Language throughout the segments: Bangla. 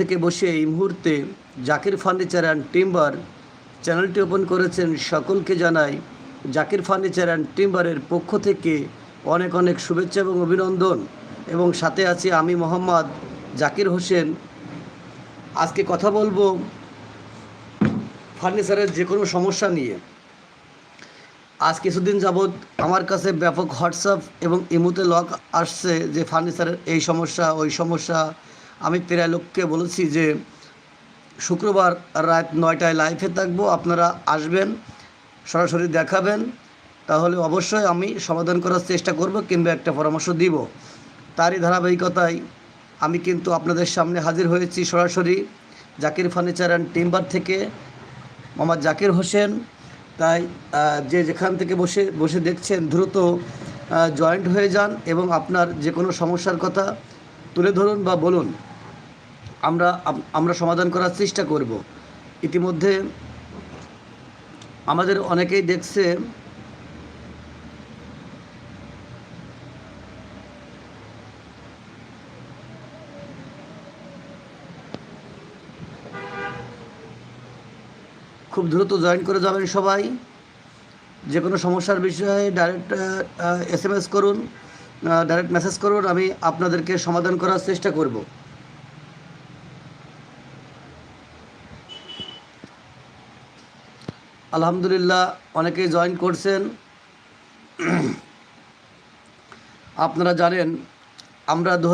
থেকে বসে এই মুহূর্তে জাকির ফার্নিচার অ্যান্ড টিম্বার চ্যানেলটি ওপেন করেছেন সকলকে জানাই। জাকির ফার্নিচার অ্যান্ড টিম্বারের পক্ষ থেকে অনেক অনেক শুভেচ্ছা এবং অভিনন্দন। এবং সাথে আছি আমি মোহাম্মদ জাকির হোসেন। আজকে কথা বলব ফার্নিচারের যে কোনো সমস্যা নিয়ে। আজ কিছুদিন যাবৎ আমার কাছে ব্যাপক হোয়াটসঅ্যাপ এবং ইমুতে লক আসছে যে ফার্নিচারের এই সমস্যা, ওই সমস্যা আমি প্রায় লোককে বলেছি যে শুক্রবার রাত নয়টায় লাইভে থাকব, আপনারা আসবেন, সরাসরি দেখাবেন, তাহলে অবশ্যই আমি সমাধান করার চেষ্টা করব কিংবা একটা পরামর্শ দিব। তারই ধারাবাহিকতায় আমি কিন্তু আপনাদের সামনে হাজির হয়েছি সরাসরি জাকির ফার্নিচার অ্যান্ড টিম্বার থেকে, মোহাম্মদ জাকির হোসেন। তাই যে যেখান থেকে বসে বসে দেখছেন দ্রুত জয়েন্ট হয়ে যান এবং আপনার যে কোনো সমস্যার কথা তুলে ধরুন বা বলুন। আমরা আমরা সমাধান করার চেষ্টা করব। ইতিমধ্যে আমাদের অনেকেই দেখছে খুব দ্রুত জয়েন করে যাবেন সবাই। যে কোনো সমস্যার বিষয়ে ডাইরেক্ট এস করুন ডাইরেক্ট মেসেজ করুন, আমি আপনাদেরকে সমাধান করার চেষ্টা করব। আলহামদুলিল্লাহ, অনেকেই জয়েন করছেন। আপনারা জানেন, আমরা দু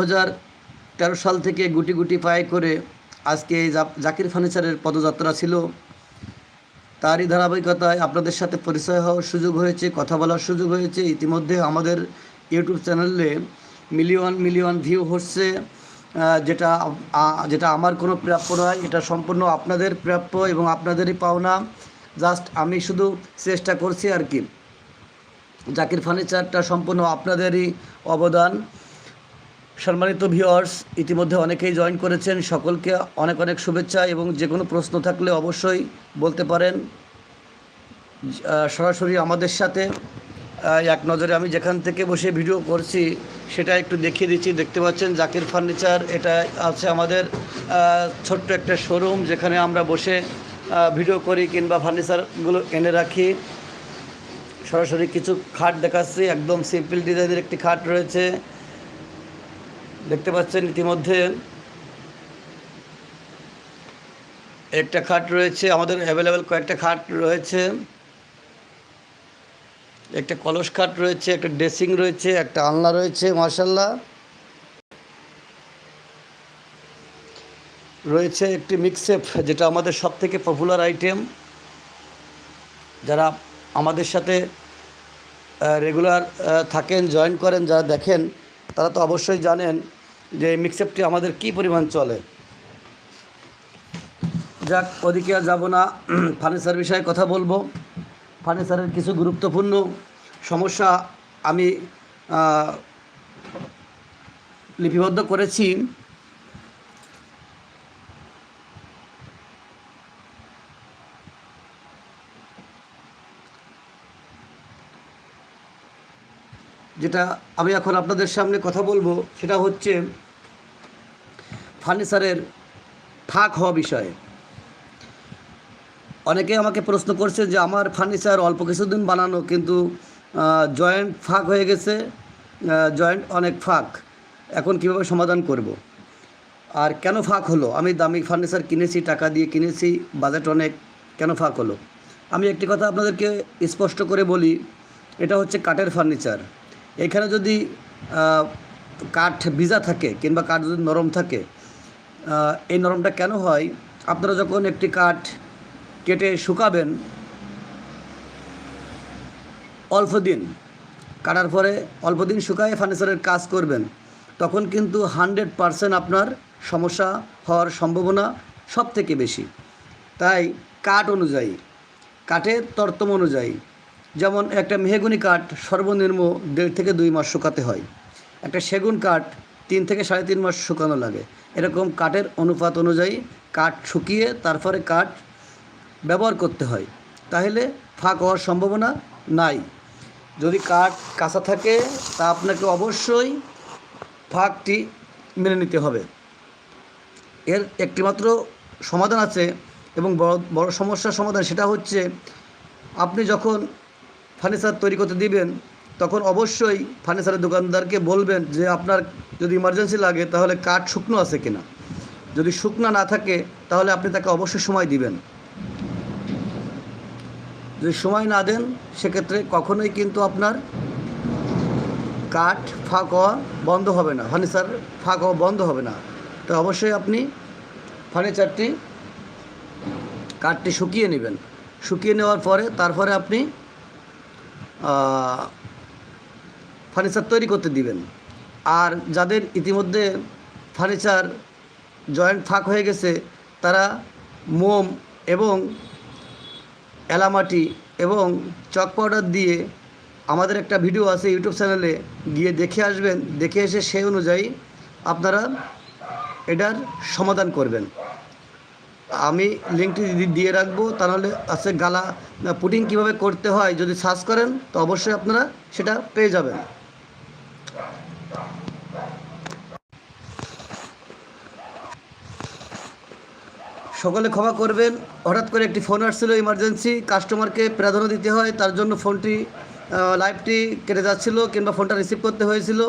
সাল থেকে গুটি গুটি পায়ে করে আজকে এই জাকির ফার্নিচারের পদযাত্রা ছিল। তারই ধারাবাহিকতায় আপনাদের সাথে পরিচয় হওয়ার সুযোগ হয়েছে, কথা বলার সুযোগ হয়েছে। ইতিমধ্যে আমাদের ইউটিউব চ্যানেলে মিলিয়ন মিলিয়ন ভিউ হচ্ছে যেটা যেটা আমার কোনো প্রাপ্য নয়, এটা সম্পূর্ণ আপনাদের প্রাপ্য এবং আপনাদেরই পাওনা। জাস্ট আমি শুধু চেষ্টা করছি আর কি। জাকির ফার্নিচারটা সম্পূর্ণ আপনাদেরই অবদান। সম্মানিত ভিওয়ার্স ইতিমধ্যে অনেকেই জয়েন করেছেন। সকলকে অনেক অনেক শুভেচ্ছা এবং যে কোনো প্রশ্ন থাকলে অবশ্যই বলতে পারেন। সরাসরি আমাদের সাথে এক নজরে আমি যেখান থেকে বসে ভিডিও করছি, সেটা একটু দেখিয়ে দিচ্ছি। দেখতে পাচ্ছেন জাকির ফার্নিচার, এটা আছে আমাদের ছোট্ট একটা শোরুম যেখানে আমরা বসে ভিডিও করি কিংবা ফার্নিচারগুলো এনে রাখি। সরাসরি কিছু খাট দেখাচ্ছি, একদম সিম্পল ডিজাইনের একটি খাট রয়েছে। দেখতে পাচ্ছেন ইতিমধ্যে একটা খাট রয়েছে, আমাদের অ্যাভেলেবেল কয়েকটা খাট রয়েছে। একটা কলস খাট রয়েছে, একটা ড্রেসিং রয়েছে, একটা আলনা রয়েছে মার্শাল্লাহ রয়েছে একটি মিক্সেপ যেটা আমাদের সব থেকে পপুলার আইটেম যারা আমাদের সাথে রেগুলার থাকেন জয়েন করেন, যারা দেখেন, তারা তো অবশ্যই জানেন যে এই মিক্সেপটি আমাদের কি পরিমাণ চলে। যাক, ওদিকে আর যাব না। ফার্নিচার বিষয়ে কথা বলব। ফার্নিচারের কিছু গুরুত্বপূর্ণ সমস্যা আমি লিপিবদ্ধ করেছি। যেটা আমি এখন আপনাদের সামনে কথা বলব, সেটা হচ্ছে ফার্নিচারের ফাঁক হওয়া বিষয়ে। অনেকে আমাকে প্রশ্ন করছে যে, আমার ফার্নিচার অল্প কিছুদিন বানানো, কিন্তু জয়েন্ট ফাঁক হয়ে গেছে জয়েন্ট অনেক ফাঁক। এখন কীভাবে সমাধান করব। আর কেন ফাঁক হলো? আমি দামি ফার্নিচার কিনেছি, টাকা দিয়ে কিনেছি, বাজেট অনেক, কেন ফাঁক হলো? আমি একটি কথা আপনাদেরকে স্পষ্ট করে বলি, এটা হচ্ছে কাঠের ফার্নিচার। এখানে যদি কাঠ ভিজা থাকে কিংবা কাঠ যদি নরম থাকে এই নরমটা কেন হয়? আপনারা যখন একটি কাঠ কেটে শুকাবেন, অল্প দিন, কাটার পরে অল্প দিন শুকায় ফার্নিচারের কাজ করবেন, তখন কিন্তু হান্ড্রেড পারসেন্ট আপনার সমস্যা হওয়ার সম্ভাবনা সব থেকে বেশি। তাই কাঠ অনুযায়ী, কাঠের তর্তম অনুযায়ী যেমন একটা মেহগুনি কাঠ সর্বনিম্ন দেড় থেকে দুই মাস শুকাতে হয়। একটা সেগুন কাঠ তিন থেকে সাড়ে তিন মাস শুকানো লাগে। এরকম কাঠের অনুপাত অনুযায়ী কাঠ শুকিয়ে তারপরে কাঠ ব্যবহার করতে হয়। তাহলে ফাঁক হওয়ার সম্ভাবনা নাই। যদি কাঠ কাঁচা থাকে, তা আপনাকে অবশ্যই ফাঁকটি মেনে নিতে হবে। এর একটিমাত্র সমাধান আছে এবং বড় বড় সমস্যার সমাধান সেটা হচ্ছে, আপনি যখন ফার্নিচার তৈরি করতে দিবেন, তখন অবশ্যই ফার্নিচারের দোকানদারকে বলবেন যে আপনার যদি ইমার্জেন্সি লাগে তাহলে কাঠ শুকনো আছে কিনা। যদি শুকনো না থাকে তাহলে আপনি তাকে অবশ্যই সময় দিবেন। যদি সময় না দেন সেক্ষেত্রে কখনোই কিন্তু আপনার কাঠ ফাঁক হওয়া বন্ধ হবে না, ফার্নিচার ফাঁক হওয়া বন্ধ হবে না। তো অবশ্যই আপনি ফার্নিচারটি, কাঠটি শুকিয়ে নেবেন। শুকিয়ে নেওয়ার পরে তারপরে আপনি ফার্নিচার তৈরি করতে দিবেন। আর যাদের ইতিমধ্যে ফার্নিচার জয়েন্ট ফাঁক হয়ে গেছে, তারা মোম এবং এলামাটি এবং চক পাউডার দিয়ে আমাদের একটা ভিডিও আছে ইউটিউব চ্যানেলে গিয়ে দেখে আসবেন। দেখে এসে সেই অনুযায়ী আপনারা এটার সমাধান করবেন। আমি লিঙ্কটি দিয়ে রাখব, তাহলে আছে গালা পুটিং কীভাবে করতে হয় যদি সার্চ করেন, তো অবশ্যই আপনারা সেটা পেয়ে যাবেন। সকলে ক্ষমা করবেন। হঠাৎ করে একটি ফোন আসছিল ইমার্জেন্সি কাস্টমারকে প্রাধান্য দিতে হয়, তার জন্য ফোনটি লাইভটি কেটে যাচ্ছিল কিংবা ফোনটা রিসিভ করতে হয়েছিল।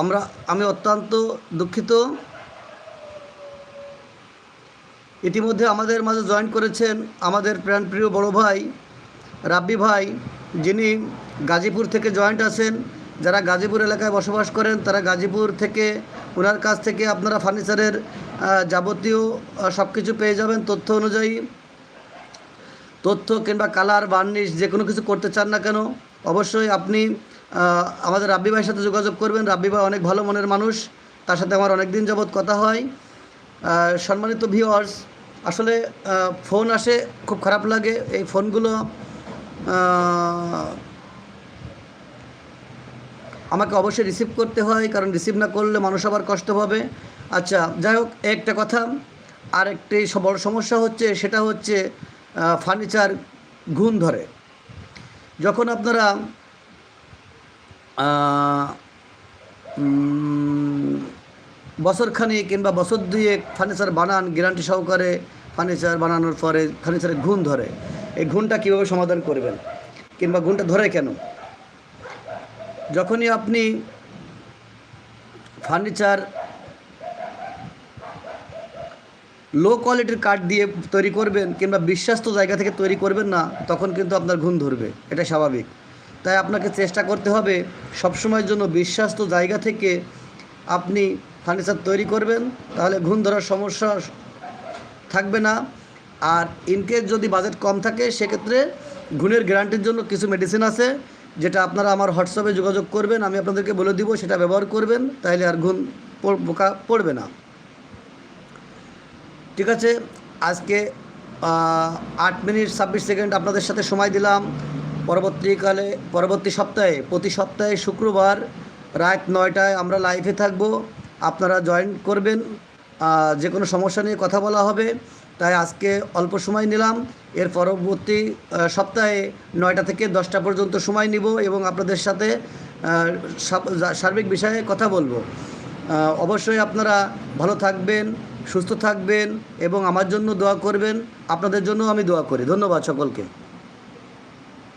আমরা, আমি অত্যন্ত দুঃখিত। ইতিমধ্যে আমাদের মাঝে জয়েন করেছেন আমাদের প্রাণপ্রিয় বড় ভাই, রাব্বি ভাই, যিনি গাজীপুর থেকে জয়েন্ট আছেন। যারা গাজীপুর এলাকায় বসবাস করেন, তারা গাজীপুর থেকে ওনার কাছ থেকে আপনারা ফার্নিচারের যাবতীয় সব কিছু পেয়ে যাবেন। তথ্য অনুযায়ী তথ্য কিংবা কালার বার্নিশ যে কোনো কিছু করতে চান না কেন, অবশ্যই আপনি আমাদের রাব্বি ভাইয়ের সাথে যোগাযোগ করবেন। রাব্বি ভাই অনেক ভালো মনের মানুষ, তার সাথে আমার অনেক দিন যাবৎ কথা হয়। সম্মানিত ভিউয়ার্স আসলে ফোন আসে, খুব খারাপ লাগে। এই ফোনগুলো আমাকে অবশ্যই রিসিভ করতে হয়, কারণ রিসিভ না করলে মানুষ আবার কষ্ট পাবে। আচ্ছা যাই হোক, একটা কথা। আর একটি বড় সমস্যা হচ্ছে, সেটা হচ্ছে ফার্নিচার ঘুণ ধরে। যখন আপনারা বছরখানি কিংবা বছর দুয়েক ফার্নিচার বানান, গ্যারান্টি সহকারে ফার্নিচার বানানোর পরে ফার্নিচারে ঘুণ ধরে। এই ঘুণটা কীভাবে সমাধান করবেন? কিংবা ঘুণটা ধরে কেন? যখনই আপনি ফার্নিচার লো কোয়ালিটির কাঠ দিয়ে তৈরি করবেন কিংবা বিশ্বাস্ত জায়গা থেকে তৈরি করবেন না, তখন কিন্তু আপনার ঘুম ধরবে। এটা স্বাভাবিক। তাই আপনাকে চেষ্টা করতে হবে সবসময়ের জন্য বিশ্বাস্ত জায়গা থেকে আপনি ফার্নিচার তৈরি করবেন, তাহলে ঘুম ধরার সমস্যা থাকবে না। আর ইনকেস যদি বাজেট কম থাকে, সেক্ষেত্রে ঘুণের গ্যারান্টির জন্য কিছু মেডিসিন আছে, যেটা আপনারা আমার হোয়াটসঅ্যাপে যোগাযোগ করবেন, আমি আপনাদেরকে বলে দিব, সেটা ব্যবহার করবেন, তাহলে আর ঘুণ পোকা পড়বে না। ঠিক আছে, আজকে আট মিনিট ছাব্বিশ সেকেন্ড আপনাদের সাথে সময় দিলাম। পরবর্তীকালে, পরবর্তী সপ্তাহে, প্রতি সপ্তাহে শুক্রবার রাত নয়টায় আমরা লাইভে থাকব। আপনারা জয়েন করবেন। যে কোনো সমস্যা নিয়ে কথা বলা হবে, তাই আজকে অল্প সময় নিলাম। এর পরবর্তী সপ্তাহে নয়টা থেকে দশটা পর্যন্ত সময় নিব এবং আপনাদের সাথে সার্বিক বিষয়ে কথা বলব। অবশ্যই আপনারা ভালো থাকবেন, সুস্থ থাকবেন এবং আমার জন্য দোয়া করবেন। আপনাদের জন্য আমি দোয়া করি। ধন্যবাদ সকলকে।